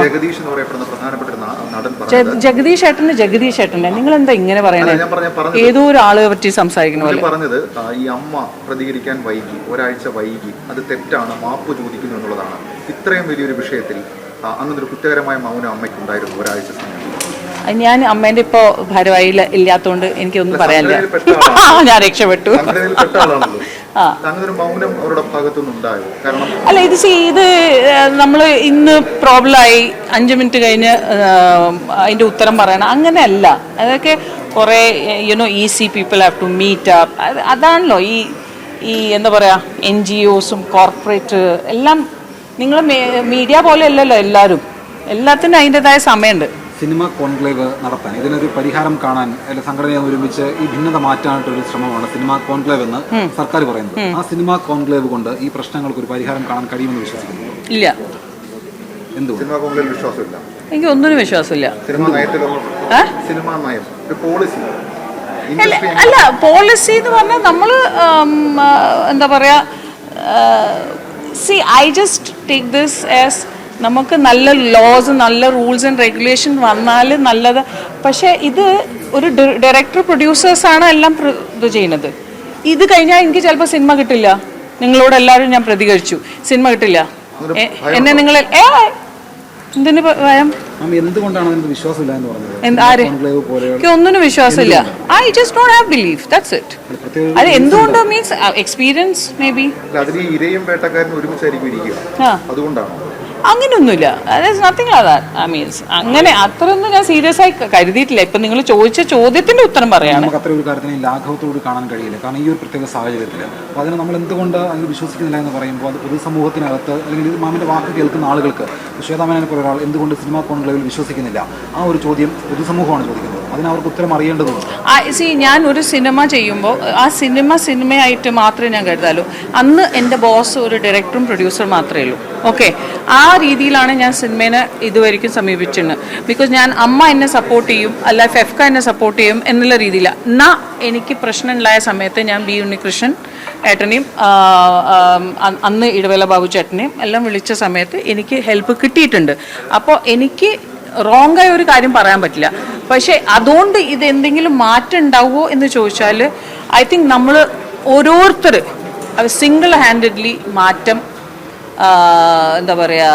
ജഗദീഷ് എന്ന് പറയപ്പെടുന്ന പ്രധാനപ്പെട്ട നടൻ ജഗദീഷ് ഏട്ടന് ജഗദീഷ് ഏട്ടനെ നിങ്ങൾ എന്താ ഇങ്ങനെ പറയണേ? ഏതോ ഒരാളെ പറ്റി സംസാരിക്കുന്ന പോലെ. പറഞ്ഞത് ആ, ഈ അമ്മ പ്രതികരിക്കാൻ വൈകി ഒരാഴ്ച വൈകി അത് തെറ്റാണ് മാപ്പ് ചോദിക്കുന്നു എന്നുള്ളതാണ്. ഇത്രയും വലിയൊരു വിഷയത്തിൽ അങ്ങനൊരു അങ്ങനെ ഒരു കുറ്റകരമായ മൗനം അമ്മയ്ക്കുണ്ടായിരുന്നു ഒരാഴ്ച സമയം. ഞാൻ അമ്മേന്റെ ഇപ്പോ ഭാരവാഹി ഇല്ലാത്തോണ്ട് എനിക്കൊന്നും പറയാനില്ല. ഞാൻ രക്ഷപ്പെട്ടു. അല്ല ഇത് ഇത് നമ്മൾ ഇന്ന് പ്രോബ്ലം ആയി അഞ്ച് മിനിറ്റ് കഴിഞ്ഞ് അതിന്റെ ഉത്തരം പറയണം അങ്ങനെയല്ല. അതൊക്കെ കുറേ you know easy people have to meet up അതാണല്ലോ ഈ ഈ എന്താ പറയാ എൻ ജി ഒസും കോർപ്പറേറ്റ് എല്ലാം നിങ്ങൾ മീഡിയ പോലെ അല്ലല്ലോ എല്ലാവരും എല്ലാത്തിനും അതിന്റെതായ സമയമുണ്ട്. സിനിമ കോൺക്ലേവ് നടത്താൻ ഇതിനൊരു പരിഹാരം കാണാൻ അല്ലെ സംഘടനയെ ഒരുമിച്ച് ഈ ഭിന്നത മാറ്റാനായിട്ടൊരു ശ്രമമാണ് സിനിമ കോൺക്ലേവ് എന്ന് സർക്കാർ പറയുന്നത്. ആ സിനിമ കോൺക്ലേവ് കൊണ്ട് ഈ പ്രശ്നങ്ങൾക്ക് ഒരു പരിഹാരം കാണാൻ കഴിയുമെന്ന് വിശ്വസിക്കുന്നു. ഇല്ല. സിനിമാ വിശ്വാസമില്ല. എനിക്ക് ഒന്നിനും വിശ്വാസമില്ല. സിനിമ? സിനിമാ നയം പോളിസി അല്ല അല്ല പോളിസി എന്ന് പറഞ്ഞാൽ നമ്മൾ എന്താ പറയാ see I just take this as നമുക്ക് നല്ല ലോസ് നല്ല റൂൾസ് ആൻഡ് റെഗുലേഷൻ വന്നാൽ നല്ലത്. പക്ഷേ ഇത് ഒരു ഡയറക്ടർ പ്രൊഡ്യൂസേഴ്സാണ് എല്ലാം ഇത് ചെയ്യുന്നത്. ഇത് കഴിഞ്ഞാൽ എനിക്ക് ചിലപ്പോൾ സിനിമ കിട്ടില്ല. നിങ്ങളോട് എല്ലാവരും ഞാൻ പ്രതികരിച്ചു. സിനിമ കിട്ടില്ല. എന്നെ നിങ്ങൾ ഏ എന്തിനു ഭയം? അതിന് എനിക്ക് ഒന്നിനും വിശ്വാസമില്ല. I just don't have believe that's it അത് എന്തുകൊണ്ട് മീൻസ് എക്സ്പീരിയൻസ് മേ ബി അതിൽ ഈ ഇരയും വേട്ടക്കാരനും ഒരുമിച്ചായിരിക്കും അതുകൊണ്ടാണോ? അങ്ങനെയൊന്നുമില്ല നത്തിങ് അതാ ഐ മീൻസ് അങ്ങനെ അത്രയൊന്നും ഞാൻ സീരിയസ് ആയി കരുതിയിട്ടില്ല. ഇപ്പൊ നിങ്ങൾ ചോദിച്ച ചോദ്യത്തിന്റെ ഉത്തരം പറയാണ്. നമുക്ക് അത്ര ഒരു കാര്യത്തിന് ലാഘവത്തോട് കാണാൻ കഴിയില്ല. കാരണം ഈ ഒരു പ്രത്യേക സാഹചര്യത്തിൽ അപ്പോൾ അതിന് നമ്മൾ എന്തുകൊണ്ട് അതിൽ വിശ്വസിക്കുന്നില്ല എന്ന് പറയുമ്പോൾ അത് പൊതുസമൂഹത്തിനകത്ത് അല്ലെങ്കിൽ ഇത് മാമിന്റെ വാക്ക് കേൾക്കുന്ന ആളുകൾക്ക് ശ്വേതാമേനെ പോലെ ഒരാൾ എന്തുകൊണ്ട് സിനിമാ കോൺക്ലേവിൽ വിശ്വസിക്കുന്നില്ല? ആ ഒരു ചോദ്യം പൊതുസമൂഹമാണ് ചോദിക്കുന്നത്. അതിന് അവർക്ക് ഉത്തരം അറിയേണ്ടതുണ്ട്. സി ഞാൻ ഒരു സിനിമ ചെയ്യുമ്പോൾ ആ സിനിമ സിനിമയായിട്ട് മാത്രമേ ഞാൻ കരുതാലൂ. അന്ന് എന്റെ ബോസ് ഒരു ഡയറക്ടറും പ്രൊഡ്യൂസറും മാത്രമേ ഉള്ളൂ. ഓക്കെ ആ രീതിയിലാണ് ഞാൻ സിനിമേനെ ഇതുവരെയ്ക്കും സമീപിച്ചിട്ടുണ്ട് ബിക്കോസ് ഞാൻ അമ്മ എന്നെ സപ്പോർട്ട് ചെയ്യും അല്ല ഫെഫ്ക എന്നെ സപ്പോർട്ട് ചെയ്യും എന്നുള്ള രീതിയിലാണ് എന്നാ എനിക്ക് പ്രശ്നം ഉണ്ടായ സമയത്ത് ഞാൻ ബി ഉണ്ണികൃഷ്ണൻ ഏട്ടനെയും അന്ന് ഇടവേല ബാബു ചേട്ടനെയും എല്ലാം വിളിച്ച സമയത്ത് എനിക്ക് ഹെൽപ്പ് കിട്ടിയിട്ടുണ്ട്. അപ്പോൾ എനിക്ക് റോങ് ആയ ഒരു കാര്യം പറയാൻ പറ്റില്ല. പക്ഷേ അതുകൊണ്ട് ഇത് എന്തെങ്കിലും മാറ്റം ഉണ്ടാവുമോ എന്ന് ചോദിച്ചാൽ ഐ തിങ്ക് നമ്മൾ ഓരോരുത്തർ സിംഗിൾ ഹാൻഡഡ്ലി മാറ്റം എന്താ പറയുക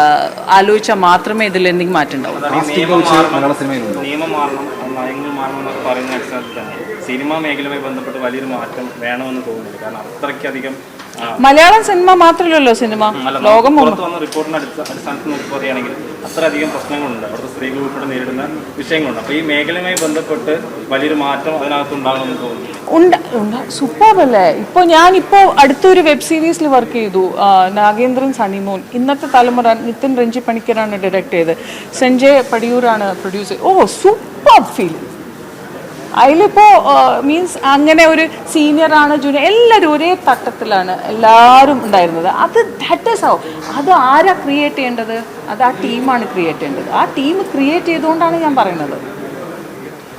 ആലോചിച്ചാൽ മാത്രമേ ഇതിൽ എന്തെങ്കിലും മാറ്റം ഉണ്ടാവും സിനിമാ മേഖലയുമായി ബന്ധപ്പെട്ട് വലിയൊരു മാറ്റം വേണമെന്ന് തോന്നുന്നില്ല. കാരണം അത്രയ്ക്കധികം മലയാളം സിനിമ മാത്രമല്ലല്ലോ സിനിമ? ലോകം റിപ്പോർട്ടിന്റെ അടിസ്ഥ- അടിസ്ഥാനത്തിൽ നോക്കി പറയുകയാണെങ്കിൽ അത്രയധികം പ്രശ്നങ്ങളുണ്ട്. അവിടുത്തെ സ്ത്രീകൾ ഉൾപ്പെടെ നേരിടുന്ന വിഷയങ്ങളുണ്ട്. ഈ മേഖലയുമായി ബന്ധപ്പെട്ട് വലിയൊരു മാറ്റം അതിനകത്ത് ഉണ്ടാകണമെന്ന് തോന്നുന്നു. ഉണ്ട് ഞാൻ ഇപ്പോ അടുത്തൊരു വെബ് സീരീസിൽ വർക്ക് ചെയ്തു. നാഗേന്ദ്രൻ സണിമോൻ. ഇന്നത്തെ തലമുറ നിതിൻ രഞ്ജി പണിക്കരാണ് ഡയറക്ട് ചെയ്തത്. സഞ്ജയ് പടിയൂരാണ് പ്രൊഡ്യൂസ് ഓ സൂപ്പർ ഫീൽ അതിലിപ്പോൾ മീൻസ് അങ്ങനെ ഒരു സീനിയർ ആണ് ജൂനിയർ എല്ലാവരും ഒരേ തട്ടത്തിലാണ് എല്ലാവരും ഉണ്ടായിരുന്നത്. അത് ദാറ്റ് ഇസ് ഹൗ അത് ആരാ ക്രിയേറ്റ് ചെയ്യേണ്ടത്? അത് ആ ടീമാണ് ക്രിയേറ്റ് ചെയ്യേണ്ടത്. ആ ടീം ക്രിയേറ്റ് ചെയ്തുകൊണ്ടാണ് ഞാൻ പറയുന്നത്.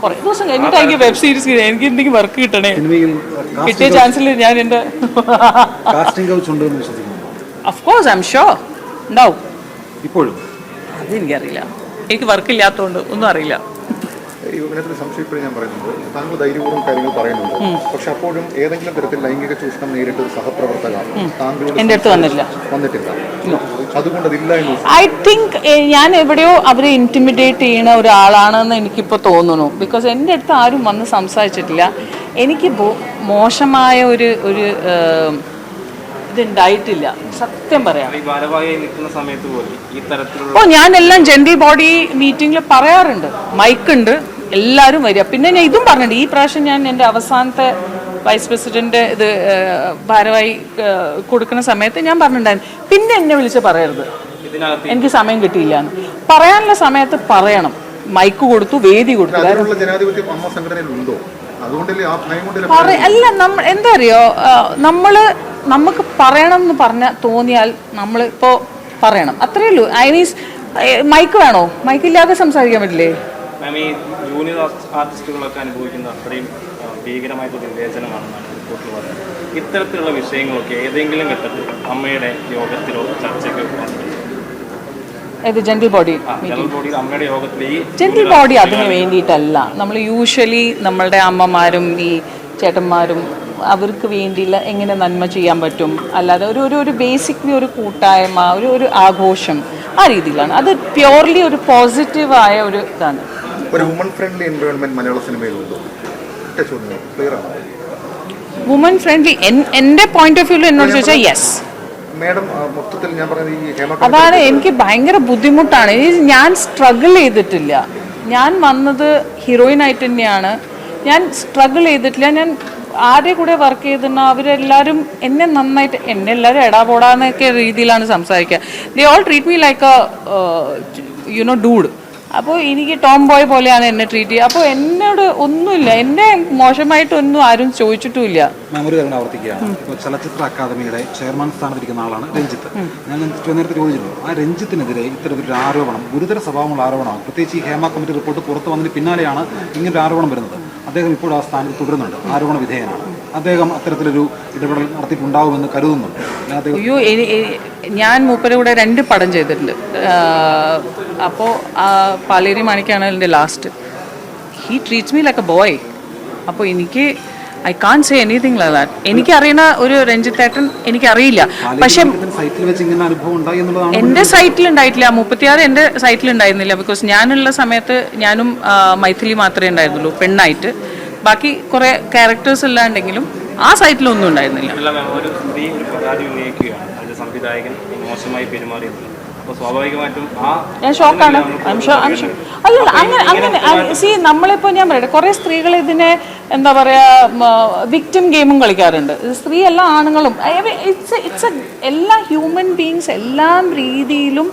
കുറേ ദിവസം കഴിഞ്ഞിട്ട് എനിക്ക് വെബ് സീരീസ് എനിക്ക് എന്തെങ്കിലും വർക്ക് കിട്ടണേ. കിട്ടിയ ചാൻസിൽ ഞാൻ എന്റെ കാസ്റ്റിംഗ് കൗച്ച് ഉണ്ട് എന്ന് വിശ്വസിക്കുന്നു. അഫ്കോഴ്സ് ഐ എം ഷുവർ ഉണ്ടാവും ഇപ്പോഴും? അത് എനിക്കറിയില്ല എനിക്ക് വർക്ക് ഇല്ലാത്തതുകൊണ്ട് ഒന്നും അറിയില്ല. ഈ ഇതിനകത്ത് സംശയപ്പോഴും ഞാൻ പറയുന്നത് താങ്കൾ ധൈര്യപൂർവം കാര്യങ്ങൾ പറയുന്നുണ്ട്. പക്ഷെ അപ്പോഴും ഏതെങ്കിലും തരത്തിൽ ലൈംഗിക ചൂഷണം നേരിട്ട് ഒരു സഹപ്രവർത്തക താങ്കളോട് എന്റെ അടുത്ത് വന്നില്ല. വന്നിട്ടില്ല. അതുകൊണ്ട് അതില്ല എന്ന് ഐ തിങ്ക് ഞാൻ എവിടെയോ അവരെ ഇന്റിമിഡേറ്റ് ചെയ്യുന്ന ഒരാളാണെന്ന് എനിക്കിപ്പോൾ തോന്നുന്നു. ബിക്കോസ് എന്റെ അടുത്ത് ആരും വന്ന് സംസാരിച്ചിട്ടില്ല. എനിക്ക് മോശമായ ഒരു ഒരു ഇതുണ്ടായിട്ടില്ല. സത്യം പറയാം. നിൽക്കുന്ന സമയത്ത് പോലും ഈ തരത്തിലുള്ള ഓ ഞാനെല്ലാം ജനറൽ ബോഡി മീറ്റിംഗിൽ പറയാറുണ്ട്. മൈക്കുണ്ട് എല്ലാവരും വരിക. പിന്നെ ഞാൻ ഇതും പറഞ്ഞിട്ടുണ്ട്. ഈ പ്രാവശ്യം ഞാൻ എന്റെ അവസാനത്തെ വൈസ് പ്രസിഡന്റ് ഇത് ഭാരവായി കൊടുക്കുന്ന സമയത്ത് ഞാൻ പറഞ്ഞിട്ടുണ്ടായിരുന്നു. പിന്നെ എന്നെ വിളിച്ച് പറയരുത്. എനിക്ക് സമയം കിട്ടിയില്ല എന്ന് പറയാനുള്ള സമയത്ത് പറയണം. മൈക്ക് കൊടുത്തു വേദി കൊടുത്തു. അല്ല നമ്മ എന്താ അറിയോ? നമ്മൾ നമുക്ക് പറയണം എന്ന് പറഞ്ഞ തോന്നിയാൽ നമ്മൾ ഇപ്പോ പറയണം. അത്രേ ഉള്ളൂ. ഐ മീൻസ് മൈക്ക് വേണോ? മൈക്ക് ഇല്ലാതെ സംസാരിക്കാൻ പറ്റില്ലേ? മാം ഈ ജൂനിയർ ആർട്ടിസ്റ്റുകളൊക്കെ അനുഭവിക്കുന്ന അത്രയും ഭീകരമായിട്ടൊരു ഭീകരമായിട്ടുള്ള വിവേചനമാണെന്നാണ് റിപ്പോർട്ടിൽ പറയുന്നത്. ഇത്തരത്തിലുള്ള വിഷയങ്ങളൊക്കെ ഏതെങ്കിലും ഘട്ടത്തിൽ അമ്മയുടെ യോഗത്തിലോ ചർച്ചയ്ക്കോ ജനറൽ ബോഡി ജനറൽ ബോഡി അതിന് വേണ്ടിയിട്ടല്ല. നമ്മൾ യൂഷ്വലി നമ്മളുടെ അമ്മമാരും ഈ ചേട്ടന്മാരും അവർക്ക് വേണ്ടിയുള്ള എങ്ങനെ നന്മ ചെയ്യാൻ പറ്റും? അല്ലാതെ ഒരു ഒരു ഒരു ബേസിക്കലി ഒരു കൂട്ടായ്മ ഒരു ഒരു ആഘോഷം ആ രീതിയിലാണ്. അത് പ്യോർലി ഒരു പോസിറ്റീവായ ഒരു ഇതാണ്. ഒരു വുമൺ ഫ്രണ്ട്ലി എൻവയോൺമെന്റ് മലയാള സിനിമയിലുണ്ടോ? ക്ലിയർ ആണ്? വുമൻ ഫ്രണ്ട്ലി എന്റെ പോയിന്റ് ഓഫ് വ്യൂവിൽ എന്നോട് ചോദിച്ചാൽ യെസ് മേഡം ആ, മൊത്തത്തിൽ ഞാൻ അതാണ് എനിക്ക് ഭയങ്കര ബുദ്ധിമുട്ടാണ്. ഞാൻ സ്ട്രഗിൾ ചെയ്തിട്ടില്ല. ഞാൻ വന്നത് ഹീറോയിൻ ആയിട്ട് തന്നെയാണ്. ഞാൻ സ്ട്രഗിൾ ചെയ്തിട്ടില്ല. ഞാൻ ആരെ കൂടെ വർക്ക് ചെയ്തിരുന്ന അവരെല്ലാവരും എന്നെ നന്നായിട്ട് എന്നെ എല്ലാവരും എടാ പോടാന്നൊക്കെ രീതിയിലാണ് സംസാരിക്കുക. They all treat me like a you know dude അപ്പോൾ എനിക്ക് ടോം ബോയ് പോലെയാണ് എന്നെ ട്രീറ്റ് ചെയ്യുക. അപ്പോൾ എന്നോട് ഒന്നുമില്ല. എന്നെ മോശമായിട്ടൊന്നും ആരും ചോദിച്ചിട്ടുമില്ല. ഒരു കാര്യം ആവർത്തിക്കുകയാണ്. ഇപ്പോൾ ചലച്ചിത്ര അക്കാദമിയുടെ ചെയർമാൻ സ്ഥാനത്തിരിക്കുന്ന ആളാണ് രഞ്ജിത്ത്. ഞാൻ നേരത്തെ ചോദിച്ചിരുന്നു. ആ രഞ്ജിത്തിനെതിരെ ഇത്തരത്തിലൊരു ആരോപണം ഗുരുതര സ്വഭാവമുള്ള ആരോപണമാണ്. പ്രത്യേകിച്ച് ഈ ഹേമ കമ്മിറ്റി റിപ്പോർട്ട് പുറത്തു വന്നതിന് പിന്നാലെയാണ് ഇങ്ങനൊരു ആരോപണം വരുന്നത്. അദ്ദേഹം ഇപ്പോൾ ആ സ്ഥാനത്ത് തുടരുന്നുണ്ട്. ആരോപണ വിധേയനാണ്. അദ്ദേഹം അത്തരത്തിലൊരു ഇടപെടൽ നടത്തിയിട്ടുണ്ടാവുമെന്ന് കരുതുന്നുണ്ട്. അയ്യോ ഞാൻ മൂപ്പരുടെ കൂടെ രണ്ട് പടം ചെയ്തിട്ടുണ്ട്. അപ്പോൾ പാലേരി മാണിക്കാണ് എന്റെ last he treats me like a boy അപ്പോൾ എനിക്ക് I can say anything like that എനിക്കറിയുന്ന ഒരു രഞ്ജിത്തേട്ടൻ പക്ഷെ ഉണ്ടായി എന്നുള്ളതാണ് എന്റെ സൈറ്റിൽ ഉണ്ടായിട്ടില്ല മുപ്പത്തിയാറ് എന്റെ സൈറ്റിൽ ഉണ്ടായിരുന്നില്ല ബിക്കോസ് ഞാനുള്ള സമയത്ത് ഞാനും മൈഥിലി മാത്രമേ ഉണ്ടായിരുന്നുള്ളൂ പെണ്ണായിട്ട്. ബാക്കി കുറേ ക്യാരക്ടേഴ്സ് ഇല്ലാണ്ടെങ്കിലും ആ സൈറ്റിൽ ഒന്നും ഉണ്ടായിരുന്നില്ല. ഒരു സ്ത്രീ ഒരു പരാതി ഉന്നയിക്കുകയാണ്. സംവിധായകൻ മോശമായി പെരുമാറിയത് ഞാൻ ഷോക്കാണ്. അല്ലല്ല അങ്ങനെ അങ്ങനെ സി നമ്മളിപ്പോൾ ഞാൻ പറയട്ടെ കുറേ സ്ത്രീകൾ ഇതിനെ എന്താ പറയുക വിക്ടിം ഗെയിമും കളിക്കാറുണ്ട്. സ്ത്രീ എല്ലാ ആണുങ്ങളും ഇറ്റ്സ് ഇറ്റ്സ് എ എല്ലാ ഹ്യൂമൻ ബീങ്സ് എല്ലാ രീതിയിലും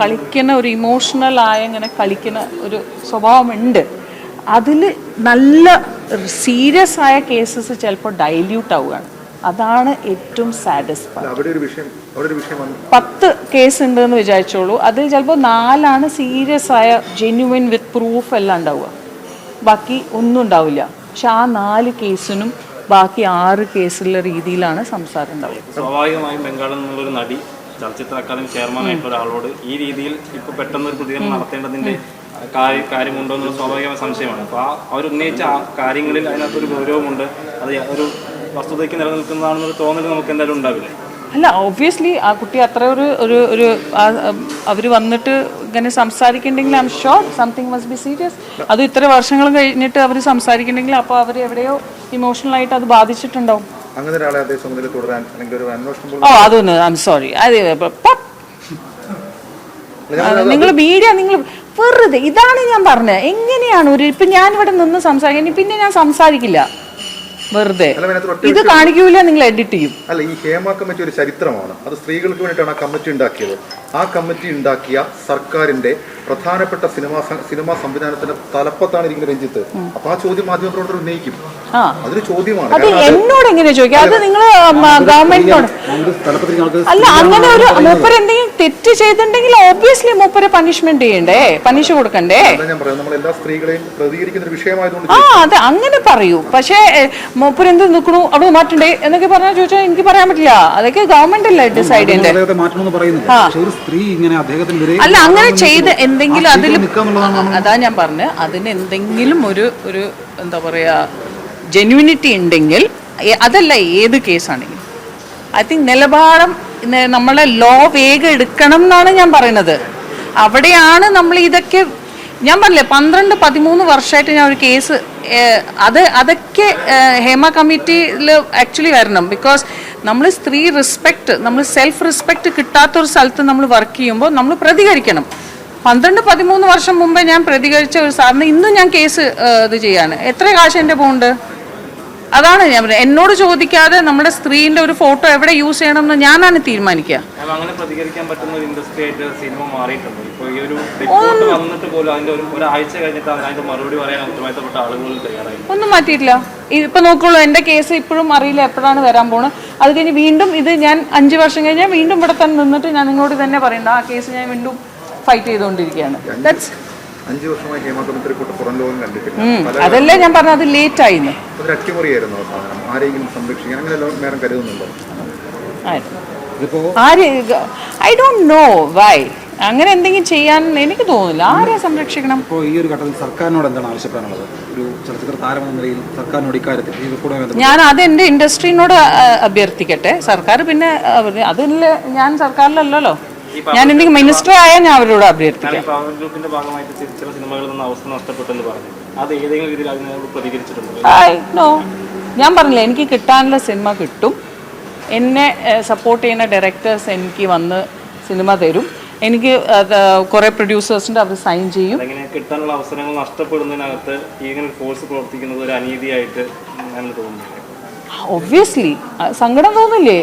കളിക്കുന്ന ഒരു ഇമോഷണൽ ആയ ഇങ്ങനെ കളിക്കുന്ന ഒരു സ്വഭാവമുണ്ട്. അതിൽ നല്ല സീരിയസ് ആയ കേസസ് ചിലപ്പോൾ ഡൈല്യൂട്ട് ആവുകയാണ്. അതാണ് ഏറ്റവും സാറ്റിസ്ഫൈഡ് അവിടെ ഒരു വിഷയം പത്ത് കേസ് ഉണ്ട് എന്ന് വിചാരിച്ചോളൂ. അതിൽ ചിലപ്പോൾ നാലാണ് സീരിയസ് ആയ ജെന്യുവിൻ വിത്ത് പ്രൂഫ് എല്ലാം ഉണ്ടാവുക. ബാക്കി ഒന്നും ഉണ്ടാവില്ല. പക്ഷെ ആ നാല് കേസിനും ബാക്കി ആറ് കേസുള്ള രീതിയിലാണ് സംസാരം ഉണ്ടാവുക. സ്വാഭാവികമായും ബംഗാളിൽ നിന്നുള്ളൊരു നടി ചലച്ചിത്ര അക്കാദമി ചെയർമാൻ ആയിട്ട് ഒരാളോട് ഈ രീതിയിൽ ഇപ്പൊ പെട്ടെന്ന് ഒരു പ്രതികരണം നടത്തേണ്ടതിന്റെ കാര്യം കാര്യമുണ്ടോ എന്നുള്ള സ്വാഭാവികമായ സംശയമാണ്. അപ്പോൾ ആ അവർ ഉന്നയിച്ച ആ കാര്യങ്ങളിൽ അതിനകത്തൊരു ഗൗരവമുണ്ട്. അത് ഒരു വസ്തുതയ്ക്ക് നിലനിൽക്കുന്നതാണെന്നൊരു തോന്നൽ നമുക്ക് എന്തായാലും ഉണ്ടാവില്ല. അല്ല ഒബ്വിയസ്ലി ആ കുട്ടി അത്ര ഒരു ഒരു ഒരു അവർ വന്നിട്ട് ഇങ്ങനെ സംസാരിക്കുന്നുണ്ടെങ്കിൽ I'm sure something must be serious അത് ഇത്ര വർഷങ്ങൾ കഴിഞ്ഞിട്ട് അവർ സംസാരിക്കുന്നുണ്ടെങ്കിൽ അപ്പോൾ അവർ എവിടെയോ ഇമോഷണൽ ആയിട്ട് അത് ബാധിച്ചിട്ടുണ്ടാവും. അങ്ങനെ ഒരാളെ അതേ ചുമതല തുടരാൻ അല്ലെങ്കിൽ ഒരു അന്വേഷണം ഓ അതൊന്ന് ഐ എം സോറി അത് നിങ്ങൾ മീഡിയ നിങ്ങൾ വെറുതെ ഇതാണ് ഞാൻ പറഞ്ഞത്. എങ്ങനെയാണ് ഒരു ഇപ്പൊ ഞാനിവിടെ ഇവിടെ നിന്ന് സംസാരിക്കാൻ പിന്നെ ഞാൻ സംസാരിക്കില്ല. വെറുതെ. ഇത് കാണിക്കൂല നിങ്ങൾ എഡിറ്റ് ചെയ്യും. അല്ല ഈ ഹേമ കമ്മിറ്റി ഒരു ചരിത്രമാണ്. അത് സ്ത്രീകൾക്ക് വേണ്ടിയിട്ടാണ് ആ കമ്മിറ്റി ഉണ്ടാക്കിയത്. ആ കമ്മിറ്റി ഉണ്ടാക്കിയ സർക്കാരിന്റെ പ്രധാനപ്പെട്ട സിനിമാ സിനിമാ സംവിധാനത്തിന്റെ തലപ്പത്താണ് ഇരിക്കുന്ന രഞ്ജിത്ത്. അപ്പൊ ആ ചോദ്യം മാധ്യമ പ്രവർത്തകർ ഉന്നയിക്കും അതൊരു ചോദ്യമാണ്. അത് എന്നോട് എങ്ങനെ ചോദിക്കാം? അത് നിങ്ങൾ ഗവൺമെന്റിനോട്. അല്ല അങ്ങനെ ഒരു മൂപ്പർ എന്തെങ്കിലും തെറ്റ് ചെയ്തിട്ടുണ്ടെങ്കിൽ ഓബിയസ്ലി മൂപ്പര് പണിഷ്മെന്റ് ചെയ്യണ്ടേ? പണിഷ് കൊടുക്കണ്ടേ? ആ അതെ അങ്ങനെ പറയൂ. പക്ഷേ മൂപ്പര് എന്ത് നിൽക്കണു അവിടെ മാറ്റണ്ടേ? എന്നൊക്കെ പറഞ്ഞാൽ ചോദിച്ചാൽ എനിക്ക് പറയാൻ പറ്റില്ല. അതൊക്കെ ഗവൺമെന്റ് അല്ലേ ഡിസൈഡ് അല്ല അങ്ങനെ ചെയ്ത് എന്തെങ്കിലും അതിൽ അതാ ഞാൻ പറഞ്ഞു. അതിന് എന്തെങ്കിലും ഒരു ഒരു എന്താ പറയാ ജെന്യൂനിറ്റി ഉണ്ടെങ്കിൽ അതല്ല ഏത് കേസാണെങ്കിലും ഐ തിങ്ക് നിലപാടം നമ്മളെ ലോ വേഗം എടുക്കണം എന്നാണ് ഞാൻ പറയുന്നത്. അവിടെയാണ് നമ്മൾ ഇതൊക്കെ ഞാൻ പറഞ്ഞില്ലേ പന്ത്രണ്ട് പതിമൂന്ന് വർഷമായിട്ട് ഞാൻ ഒരു കേസ് അത് അതൊക്കെ ഹേമ കമ്മിറ്റിയിൽ ആക്ച്വലി വരണം. ബിക്കോസ് നമ്മൾ സ്ത്രീ റെസ്പെക്ട് നമ്മൾ സെൽഫ് റെസ്പെക്ട് കിട്ടാത്തൊരു സ്ഥലത്ത് നമ്മൾ വർക്ക് ചെയ്യുമ്പോൾ നമ്മൾ പ്രതികരിക്കണം. പന്ത്രണ്ട് പതിമൂന്ന് വർഷം മുമ്പേ ഞാൻ പ്രതികരിച്ച ഒരു സാറിന് ഇന്നും ഞാൻ കേസ് ഇത് ചെയ്യാണ്. എത്ര കാശ് എന്റെ പോകുന്നുണ്ട് അതാണ് ഞാൻ പറയുന്നത് എന്നോട് ചോദിക്കാതെ നമ്മുടെ സ്ത്രീന്റെ ഒരു ഫോട്ടോ എവിടെ യൂസ് ചെയ്യണം എന്ന് ഞാനാണ് തീരുമാനിക്കുക. അപ്പം അങ്ങനെ പ്രതികരിക്കാൻ പറ്റുന്ന ഒരു ഇൻഡസ്ട്രി ആയിട്ട് സിനിമ മാറിയിട്ടുണ്ട്. ഇപ്പോൾ ഈ ഒരു റിപ്പോർട്ട് വന്നിട്ട് പോലും അതിന്റെ ഒരു ഒരാഴ്ച കഴിഞ്ഞിട്ട് മറുപടി പറയാൻ ഉത്തരവാദിത്തപ്പെട്ട ആളുകൾ തയ്യാറായി ഒന്നും മാറ്റിയിട്ടില്ല. ഇപ്പൊ നോക്കുള്ളൂ എന്റെ കേസ് ഇപ്പോഴും അറിയില്ല എപ്പോഴാണ് വരാൻ പോണത്. അത് കഴിഞ്ഞ് വീണ്ടും ഇത് ഞാൻ അഞ്ചു വർഷം കഴിഞ്ഞാൽ വീണ്ടും ഇവിടെ തന്നെ നിന്നിട്ട് ഞാൻ നിങ്ങളോട് തന്നെ പറയണ്ട ആ കേസ് ഞാൻ വീണ്ടും ഫൈറ്റ് ചെയ്തുകൊണ്ടിരിക്കുകയാണ്. ദാറ്റ്സ് അഞ്ചു വർഷമായി ഹേമ റിപ്പോർട്ട് പുറം ലോകം കണ്ടിട്ടില്ല. അതല്ലേ ഞാൻ പറഞ്ഞത്? ലേറ്റ് അതൊരു അട്ടിമറിയായിരുന്നു സാധനം ആരെങ്കിലും സംരക്ഷിക്കാൻ അങ്ങനെ നേരം കരുതുന്നുണ്ടോ? ആയിരുന്നു ഐ ഡോണ്ട് നോ വൈ അങ്ങനെ എന്തെങ്കിലും ചെയ്യാൻ എനിക്ക് തോന്നുന്നില്ല. ആരെ സംരക്ഷിക്കണം? ഇപ്പോൾ ഈ ഒരു ഘട്ടത്തിൽ സർക്കാരിനോട് എന്താണ് ആവശ്യപ്പെടാനുള്ളത്? ഒരു ചലച്ചിത്ര താരമെന്ന നിലയിൽ സർക്കാരിനോട് ഇക്കാര്യത്തിൽ ഞാൻ അത് എന്റെ ഇൻഡസ്ട്രീനോട് അഭ്യർത്ഥിക്കട്ടെ. സർക്കാർ പിന്നെ അതിൽ ഞാൻ സർക്കാരിലല്ലല്ലോ. ഞാൻ എന്തെങ്കിലും മിനിസ്റ്റർ ആയാൽ ഞാൻ അവരോട് അഭ്യർത്ഥിക്കാം. ഞാൻ ഗ്രൂപ്പിന്റെ ഭാഗമായിട്ട് ചില സിനിമകളിൽ നിന്ന് അവസരം നഷ്ടപ്പെട്ടെന്ന് പറഞ്ഞു. അത് ഏതെങ്കിലും രീതിയിൽ അതിനോട് പ്രതികരിച്ചിട്ടുണ്ടോ? ഞാൻ പറഞ്ഞില്ല എനിക്ക് കിട്ടാനുള്ള സിനിമ കിട്ടും. എന്നെ സപ്പോർട്ട് ചെയ്യുന്ന ഡയറക്ടേഴ്സ് എനിക്ക് വന്ന് സിനിമ തരും. എനിക്ക് കുറെ പ്രൊഡ്യൂസേഴ്സിന്റെ അവർ സൈൻ ചെയ്യും. കിട്ടാനുള്ള അവസരങ്ങൾ നഷ്ടപ്പെടുന്നതിനകത്ത് ഇങ്ങനെ ഫോഴ്സ് പ്രവർത്തിക്കുന്നത് ഒരു അനീതിയായിട്ട് ഞാൻ തോന്നുന്നു ഒബ്വിയസ്ലി സങ്കടം തോന്നില്ലേ?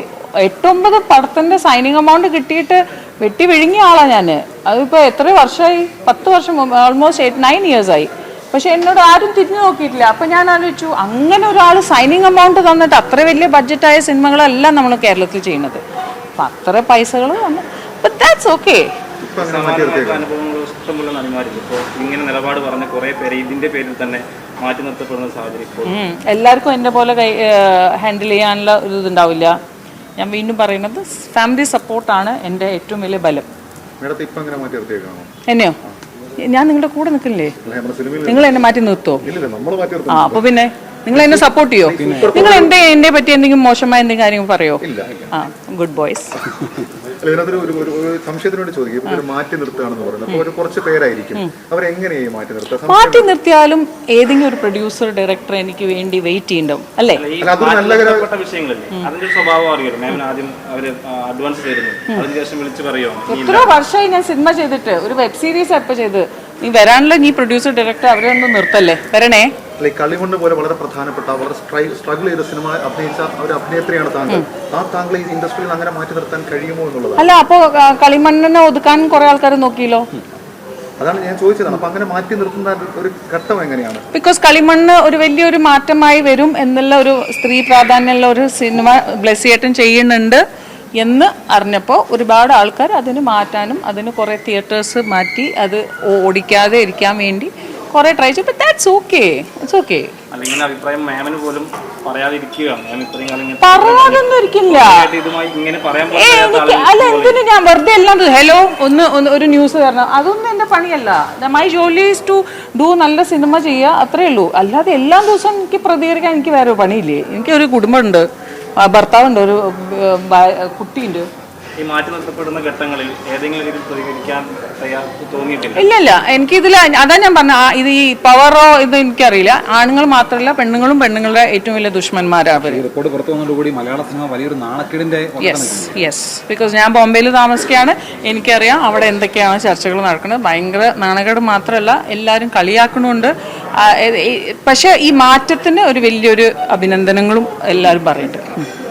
എട്ടൊമ്പത് പടത്തിന്റെ സൈനിങ് എമൗണ്ട് കിട്ടിയിട്ട് വെട്ടി വിഴുങ്ങിയ ആളാ ഞാൻ അതിപ്പോൾ എത്ര വർഷമായി? പത്ത് വർഷം ഓൾമോസ്റ്റ് എയ്റ്റ് നയൻ ഇയേഴ്സ് ആയി. പക്ഷെ എന്നോട് ആരും തിരിഞ്ഞു നോക്കിയിട്ടില്ല. അപ്പം ഞാൻ ആലോചിച്ചു അങ്ങനെ ഒരാൾ സൈനിങ് എമൗണ്ട് തന്നിട്ട് അത്ര വലിയ ബഡ്ജറ്റായ സിനിമകളല്ല നമ്മൾ കേരളത്തിൽ ചെയ്യുന്നത്. അപ്പം അത്ര പൈസകൾ വന്നു. ബട്ട് ദാറ്റ്സ് ഓക്കെ നടിമാരില്ല? ഇപ്പോൾ ഇങ്ങനെ നിലപാട് പറഞ്ഞ കുറേ പേര് ഇതിന്റെ പേരിൽ തന്നെ മാറ്റി നിർത്തപ്പെടുന്ന സാഹചര്യം എല്ലാവർക്കും എന്നെ പോലെ കൈ ഹാൻഡിൽ ചെയ്യാനുള്ള ഒരു ഇതുണ്ടാവില്ല. ഞാൻ വീണ്ടും പറയുന്നത് ഫാമിലി സപ്പോർട്ടാണ് എന്റെ ഏറ്റവും വലിയ ബലം. എന്നെയോ? ഞാൻ നിങ്ങളുടെ കൂടെ നിൽക്കില്ലേ? നിങ്ങൾ എന്നെ മാറ്റി നിർത്തുമോ ആ അപ്പോൾ അപ്പൊ പിന്നെ നിങ്ങൾ എന്നെ സപ്പോർട്ട് ചെയ്യോ നിങ്ങൾ എന്റെ എന്നെ പറ്റി എന്തെങ്കിലും മോശമായ എന്തെങ്കിലും കാര്യങ്ങൾ പറയോ ആ ഗുഡ് ബോയ്സ് ഇതിനകത്തൊരു ഒരു ഒരു ഒരു സംശയത്തിന് വേണ്ടി ചോദിക്കും ഒരു മാറ്റി നിർത്തുകയാണെന്ന് പറയുന്നത്. അപ്പോൾ ഒരു കുറച്ച് പേരായിരിക്കും. മാറ്റി നിർത്തുക? മാറ്റി നിർത്തിയാലും ഏതെങ്കിലും ഒരു പ്രൊഡ്യൂസർ ഡയറക്ടർ എനിക്ക് വേണ്ടി വെയിറ്റ് ചെയ്യണ്ടാവും അല്ലേ? നല്ല വിഷയങ്ങളില്ലേ? അതിന്റെ സ്വഭാവം അറിയാലോ. ആദ്യം അവർ അഡ്വാൻസ് തരുന്നു. അതിനുശേഷം വിളിച്ച് പറയുമോ നീ എത്ര വർഷമായി ഞാൻ സിനിമ ചെയ്തിട്ട്. ഒരു വെബ് സീരീസ് എപ്പോൾ ചെയ്ത്. നീ വരാനുള്ള നീ പ്രൊഡ്യൂസർ ഡയറക്ടർ അവരെ ഒന്നും നിർത്തല്ലേ? വരണേ? അല്ല ഈ കളിമണ്ണ് പോലെ വളരെ പ്രധാനപ്പെട്ട വളരെ സ്ട്രഗിൾ ചെയ്ത സിനിമ അഭിനയിച്ച ഒരു അഭിനേത്രിയാണ് താങ്കൾ. ആ താങ്കൾ ഈ ഇൻഡസ്ട്രിയിൽ അങ്ങനെ മാറ്റി നിർത്താൻ കഴിയുമോ എന്നുള്ളത്? അല്ല അപ്പോ കളിമണ്ണിനെ ഒതുക്കാൻ കുറെ ആൾക്കാർ നോക്കിയല്ലോ? അതാണ് ഞാൻ ചോദിച്ചതാണ്. അപ്പൊ അങ്ങനെ മാറ്റി നിർത്തുന്ന ഒരു ഘട്ടം എങ്ങനെയാണ്? ബിക്കോസ് കളിമണ്ണ് ഒരു വലിയൊരു മാറ്റമായി വരും എന്നുള്ള ഒരു സ്ത്രീ പ്രാധാന്യമുള്ള ഒരു സിനിമ ബ്ലെസ്സിയേട്ടൻ ചെയ്യുന്നുണ്ട് എന്ന് അറിഞ്ഞപ്പോൾ ഒരുപാട് ആൾക്കാർ അതിന് മാറ്റാനും അതിന് കുറേ തിയേറ്റേഴ്സ് മാറ്റി അത് ഓടിക്കാതെ ഇരിക്കാൻ വേണ്ടി കുറേ ട്രൈ ചെയ്തു ദാറ്റ്സ് ഓക്കെ ഇറ്റ്സ് ഓക്കെ അല്ലെങ്കിൽ അഭിപ്രായം മാമിന് പോലും പറയാതിരിക്കുകയാണ് മാം ഇത്രയും കാലം ഇങ്ങനെ പറയാതൊന്നും ഇരിക്കില്ല. ഇങ്ങനെ പറയാൻ ഏ എനിക്ക് അല്ല എന്തിനു ഞാൻ വെറുതെ എല്ലാം ഹലോ ഒന്ന് ഒരു ന്യൂസ് തരണം അതൊന്നും എന്റെ പണിയല്ല. മൈ ജോലി ഈസ് ടു ഡു നല്ല സിനിമ ചെയ്യുക അത്രേ ഉള്ളൂ. അല്ലാതെ എല്ലാ ദിവസവും എനിക്ക് പ്രതികരിക്കാൻ എനിക്ക് വേറെ പണിയില്ലേ? എനിക്ക് ഒരു കുടുംബമുണ്ട് ഭർത്താവുണ്ട് ഒരു കുട്ടിയുണ്ട്. ഈ മാറ്റി നിർത്തപ്പെടുന്ന ഘട്ടങ്ങളിൽ ഏതെങ്കിലും രീതിയിൽ പ്രതികരിക്കാൻ തയ്യാർ തോന്നിയിട്ടില്ല. ഇല്ലല്ല ഇല്ല എനിക്കിതിൽ അതാ ഞാൻ പറഞ്ഞ ഇത് ഈ പവറോ ഇത് എനിക്കറിയില്ല. ആണുങ്ങൾ മാത്രമല്ല പെണ്ണുങ്ങളും പെണ്ണുങ്ങളുടെ ഏറ്റവും വലിയ ദുഷ്മന്മാരാണ് റിപ്പോർട്ട് പുറത്തു വന്നതോടുകൂടി മലയാള സിനിമ വലിയൊരു നാണക്കേടിന്റെ യെസ് യെസ് ബിക്കോസ് ഞാൻ ബോംബെയിൽ താമസിക്കുകയാണ്. എനിക്കറിയാം അവിടെ എന്തൊക്കെയാണ് ചർച്ചകൾ നടക്കുന്നത്. ഭയങ്കര നാണകേട് മാത്രമല്ല എല്ലാവരും കളിയാക്കണമുണ്ട് പക്ഷേ ഈ മാറ്റത്തിന് ഒരു വലിയൊരു അഭിനന്ദനങ്ങളും എല്ലാവരും പറയുന്നുണ്ട്.